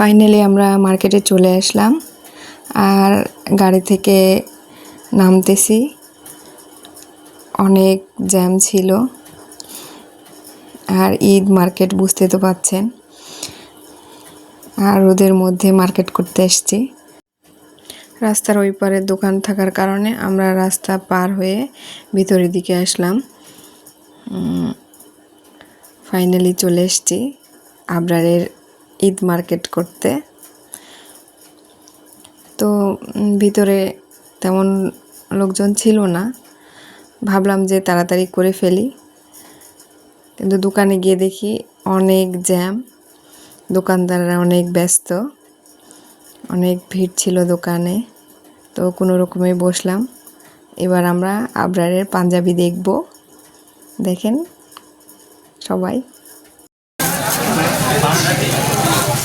Finally আমরা মার্কেটে চলে আসলাম আর গাড়ি থেকে নামতেছি। অনেক জ্যাম ছিল। আর ঈদ মার্কেট বুঝতে তো পাচ্ছেন। আর ওদের মধ্যে মার্কেট করতে এসছি। রাস্তার ওই পারে দোকান থাকার কারণে আমরা রাস্তা পার হয়ে ভিতরের দিকে আসলাম। ফাইনালি চলে এসছি আবরারের ঈদ মার্কেট করতে। তো ভিতরে তেমন লোকজন ছিল না। ভাবলাম যে তাড়াতাড়ি করে ফেলি। কিন্তু দোকানে গিয়ে দেখি অনেক জ্যাম। দোকানদাররা অনেক ব্যস্ত। অনেক ভিড় ছিল দোকানে। তো কোনো রকমে বসলাম। এবার আমরা আবরারের পাঞ্জাবি দেখব। দেখেন সবাই।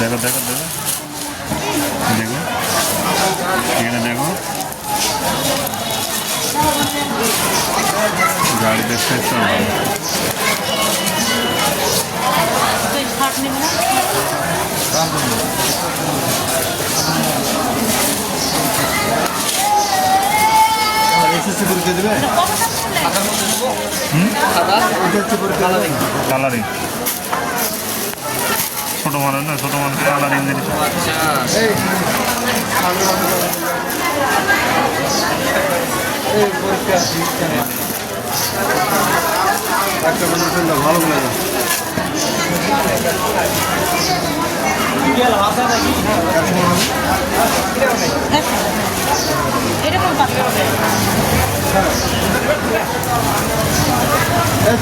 দেখো দেখো দেখো দেখো এখানে দেখো গাড়ি দেখতে চলো কালারিং ছোট মানুষ না ছোট মানুষ কালারিং জিনিস। ভালো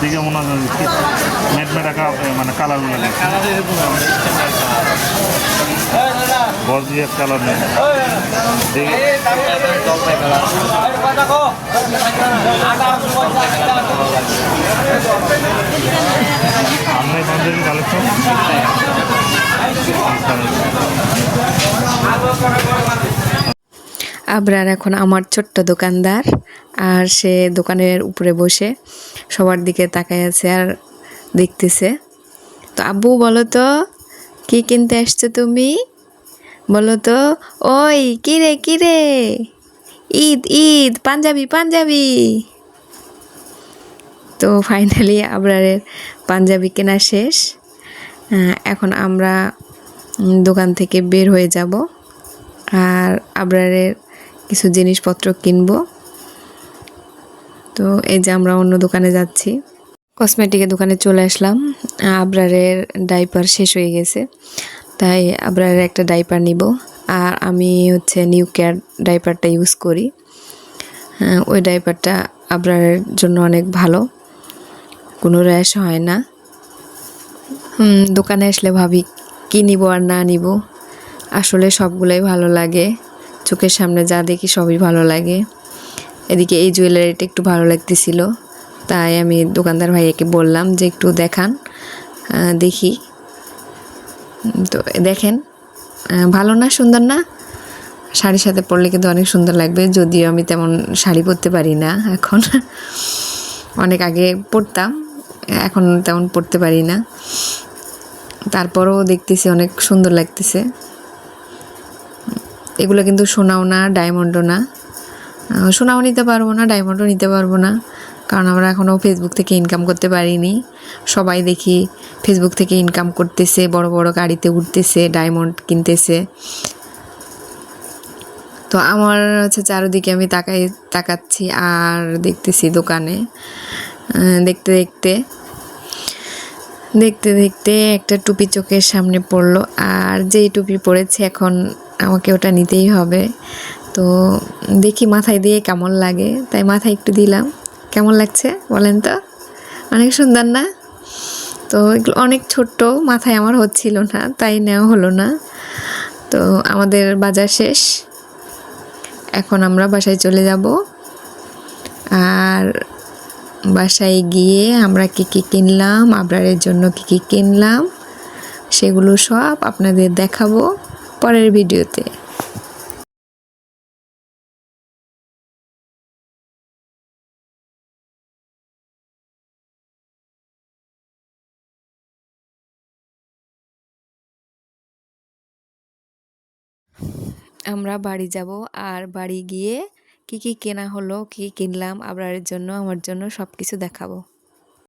দিকে মনে হয় মেটা মানে কালারগুলো দিয়ে কালার নেই। দেখি আমরা পাঞ্জাবি কালেকশন আবরার এখন আমার ছোট্ট দোকানদার আর সে দোকানের উপরে বসে সবার দিকে তাকায় আছে আর দেখতেছে। তো আব্বু বলো তো কি কিনতে আসছো তুমি? বলো তো ওই কিরে কিরে ঈদ ঈদ, পাঞ্জাবি পাঞ্জাবি। তো ফাইনালি আবরারের পাঞ্জাবি কেনা শেষ। এখন আমরা দোকান থেকে বের হয়ে যাব। আর আবরারের কিছু জিনিসপত্র কিনবো। তো এই যে আমরা অন্য দোকানে যাচ্ছি। কসমেটিকের দোকানে চলে আসলাম। আবরারের ডাইপার শেষ হয়ে গেছে। তাই আবরারের একটা ডাইপার নিব। আর আমি হচ্ছে নিউ কেয়ার ডাইপারটা ইউজ করি। হ্যাঁ, ওই ডাইপারটা আবরারের জন্য অনেক ভালো। কোনো র্যাশ হয় না। দোকানে আসলে ভাবি কি নিব আর না নিব। আসলে সবগুলোই ভালো লাগে। চোখের সামনে যা দেখি সবই ভালো লাগে। এদিকে এই জুয়েলারিটা একটু ভালো লাগতেছিল। তাই আমি দোকানদার ভাইয়াকে বললাম যে একটু দেখান দেখি। তো দেখেন ভালো না, সুন্দর না? শাড়ির সাথে পরলে কিন্তু অনেক সুন্দর লাগবে, যদিও আমি তেমন শাড়ি পরতে পারি না এখন। অনেক আগে পরতাম, এখন তেমন পরতে পারি না। তারপরও দেখতেছি অনেক সুন্দর লাগতেছে। এগুলো কিন্তু সোনাও না ডায়মন্ডও না। সোনাও নিতে পারব না ডায়মন্ডও নিতে পারব না। কারণ আমরা এখনও ফেসবুক থেকে ইনকাম করতে পারিনি। সবাই দেখি ফেসবুক থেকে ইনকাম করতেছে, বড় বড় গাড়িতে উঠতেছে ডায়মন্ড কিনতেছে। তো আমার হচ্ছে চারিদিকে আমি তাকাই, তাকাচ্ছি আর দেখতেছি দোকানে। দেখতে দেখতে দেখতে দেখতে একটা টুপি চোখের সামনে পড়ল। আর যেই টুপি পড়েছে এখন আমাকে ওটা নিতেই হবে। তো দেখি মাথায় দিয়ে কেমন লাগে। তাই মাথায় একটু দিলাম। কেমন লাগছে বলেন তো? অনেক সুন্দর না? তো এগুলো অনেক ছোট্ট, মাথায় আমার হচ্ছিল না, তাই নেওয়া হলো না। তো আমাদের বাজার শেষ। এখন আমরা বাসায় চলে যাব। আর বাসায় গিয়ে আমরা কী কী কিনলাম, আবরারের জন্য কী কী কিনলাম, সেগুলো সব আপনাদের দেখাবো। পরের ভিডিওতে। আমরা বাড়ি যাব আর বাড়ি গিয়ে কি কি কেনা হলো, কি কিনলাম, আবরারের জন্য, আমার জন্য সব কিছু দেখাবো।